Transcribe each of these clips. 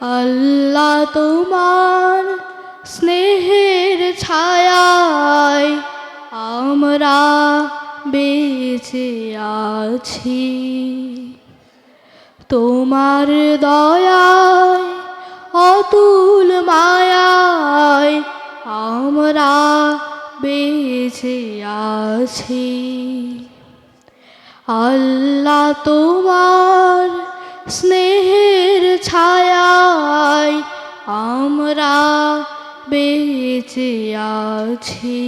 আল্লাহ তোমার স্নেহের ছায়ায় আমরা বেঁচে আছি। তোমার দয়ায়, অতুল মায়ায় আমরা বেঁচে আছি। আল্লাহ তোমার স্নেহের ছায়ায় আমরা বেঁচে আছি।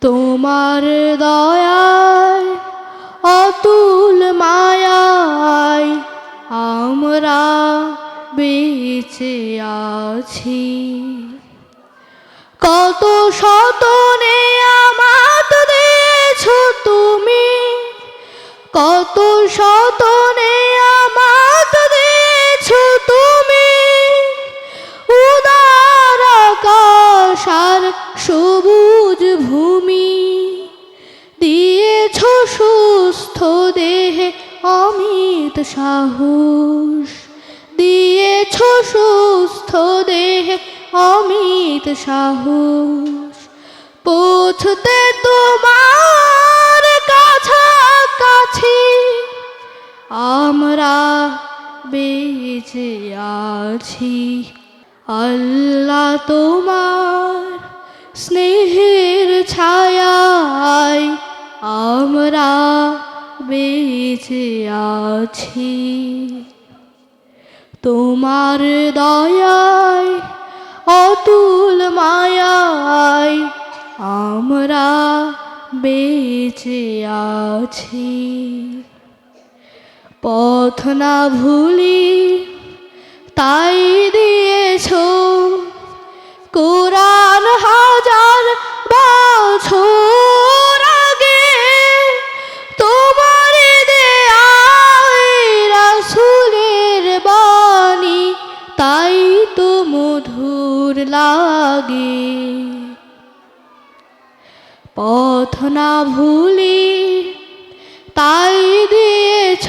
তোমার দয়ায়, অতুল মায়ায় আমরা বেঁচে আছি। কত শতনে আমাত দিয়েছ তুমি, কত শতনে সুস্থ দেহে অমিত সাহস। দিয়েছ সুস্থ দেহে অমিত সাহস। পৌঁছতে তোমার কাছাকাছি। আমরা বেঁচে আছি। আল্লাহ তোমার স্নেহের আমরা বেঁচে আছি। তোমার দয়ায় অতুল মায়ায় আমরা বেঁচে আছি। পথ না ভুলি তাই দিয়েছ কোরআন পথ না ভুলি তাই দিয়েছ।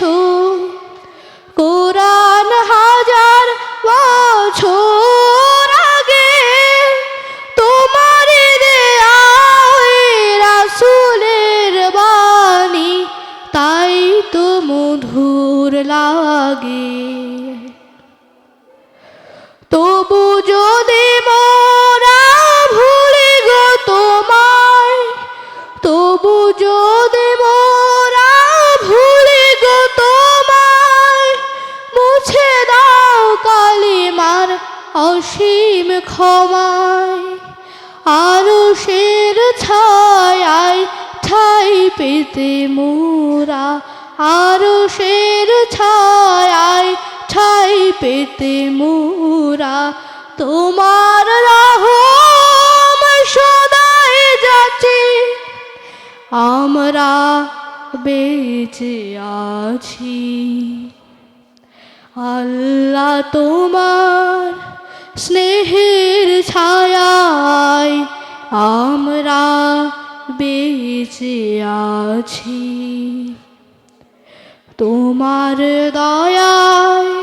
কোরআন হাজার বছর আগে তোমার দেয়াই রাসুলের বাণী, তাই তো মধুর লাগে। তবু যদি মোরা কালিমার অসীম ক্ষমায় আরও শের ছায় ঠাই পেতে মোরা আরও শের ছায় ঠাই পেতে মোরা, তোমার রহম সদাই যাচ্ছে আমরা বেঁচে আছি। আল্লাহ তোমার স্নেহের ছায়ায় আমরা বেঁচে আছি। তোমার দয়ায়,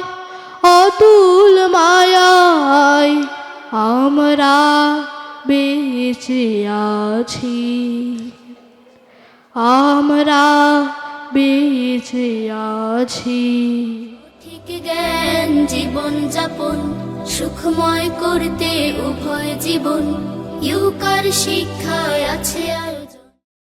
অতুল মায়ায় আমরা বেঁচে আছি। আমরা বেঁচে আছি। ঠিক জ্ঞান জীবন যাপন সুখময় করতে উভয় জীবন। ইউকার শিক্ষায় আছে আয়োজন